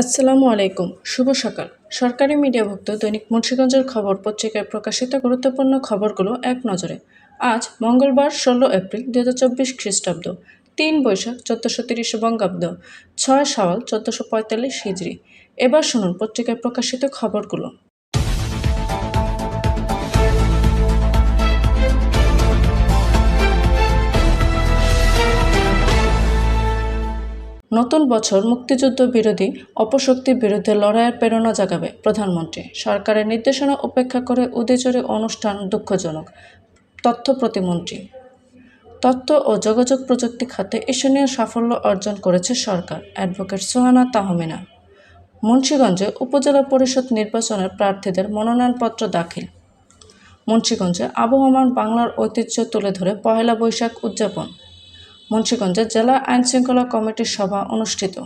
আসসালামু আলাইকুম, শুভ সকাল। সরকারি মিডিয়াভুক্ত দৈনিক মুন্সীগঞ্জের খবর পত্রিকায় প্রকাশিত গুরুত্বপূর্ণ খবরগুলো এক নজরে। আজ মঙ্গলবার ষোলো এপ্রিল দু হাজার চব্বিশ খ্রিস্টাব্দ, তিন বৈশাখ চোদ্দোশো তিরিশ বঙ্গাব্দ, ছয় সাওয়াল চোদ্দোশো পঁয়তাল্লিশ হিজড়ি। এবার শুনুন পত্রিকায় প্রকাশিত খবরগুলো। নতুন বছর মুক্তিযুদ্ধ বিরোধী অপশক্তির বিরুদ্ধে লড়াইয়ের প্রেরণা জাগাবে প্রধানমন্ত্রী। সরকারের নির্দেশনা উপেক্ষা করে উদয়চরে অনুষ্ঠান দুঃখজনক, তথ্য প্রতিমন্ত্রী। তথ্য ও যোগাযোগ প্রযুক্তি খাতে ঈর্ষণীয় সাফল্য অর্জন করেছে সরকার, অ্যাডভোকেট সোহানা তাহমিনা। মুন্সীগঞ্জে উপজেলা পরিষদ নির্বাচনের প্রার্থীদের মনোনয়নপত্র দাখিল। মুন্সীগঞ্জে আবহমান বাংলার ঐতিহ্য তুলে ধরে পহেলা বৈশাখ উদযাপন। মুন্সীগঞ্জে জেলা আইনশৃঙ্খলা কমিটির সভা অনুষ্ঠিত।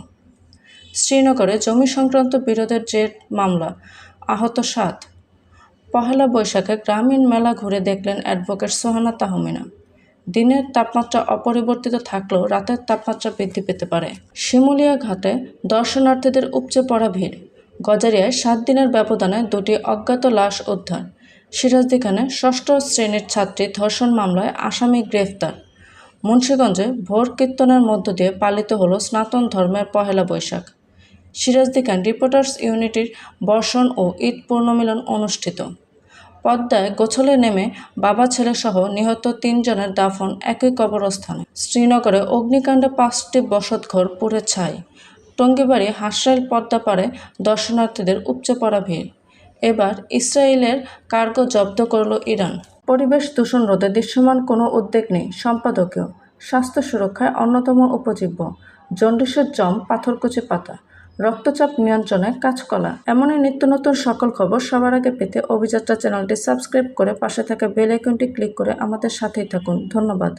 শ্রীনগরে জমি সংক্রান্ত বিরোধের জের মামলা, আহত সাত। পহেলা বৈশাখে গ্রামীণ মেলা ঘুরে দেখলেন অ্যাডভোকেট সোহানা তাহমিনা। দিনের তাপমাত্রা অপরিবর্তিত থাকলেও রাতের তাপমাত্রা বৃদ্ধি পেতে পারে। শিমুলিয়া ঘাটে দর্শনার্থীদের উপচে পড়া ভিড়। গজারিয়ায় সাত দিনের ব্যবধানে দুটি অজ্ঞাত লাশ উদ্ধার। সিরাজদিখানে ষষ্ঠ শ্রেণির ছাত্রী ধর্ষণ মামলায় আসামি গ্রেফতার। মুন্সীগঞ্জে ভোর কীর্তনের মধ্য দিয়ে পালিত হলো স্নাতন ধর্মের পহেলা বৈশাখ। সিরাজদিখান রিপোর্টার্স ইউনিটির বর্ষণ ও ঈদ পূর্ণমিলন অনুষ্ঠিত। পদ্মায় গোছলে নেমে বাবা ছেলেসহ নিহত তিনজনের দাফন একই কবরস্থানে। শ্রীনগরে অগ্নিকাণ্ডে পাঁচটি বসতঘর পুড়ে ছাই। টঙ্গিবাড়ি হাসরাইল পদ্মাপাড়ে দর্শনার্থীদের উপচে পড়া ভিড়। এবার ইসরায়েলের কার্গো জব্দ করল ইরান। পরিবেশ দূষণ রোধে দৃশ্যমান কোনো উদ্বেগ নেই, সম্পাদকীয়। স্বাস্থ্য সুরক্ষায় অন্যতম উপজীব্য। জন্ডিসের জম পাথরকুচি পাতা। রক্তচাপ নিয়ন্ত্রণে কাঁচকলা এমনই নিত্য নতুন সকল খবর সবার আগে পেতে অভিযাত্রা চ্যানেলটি সাবস্ক্রাইব করে পাশে থাকা বেল আইকনটি ক্লিক করে আমাদের সাথেই থাকুন। ধন্যবাদ।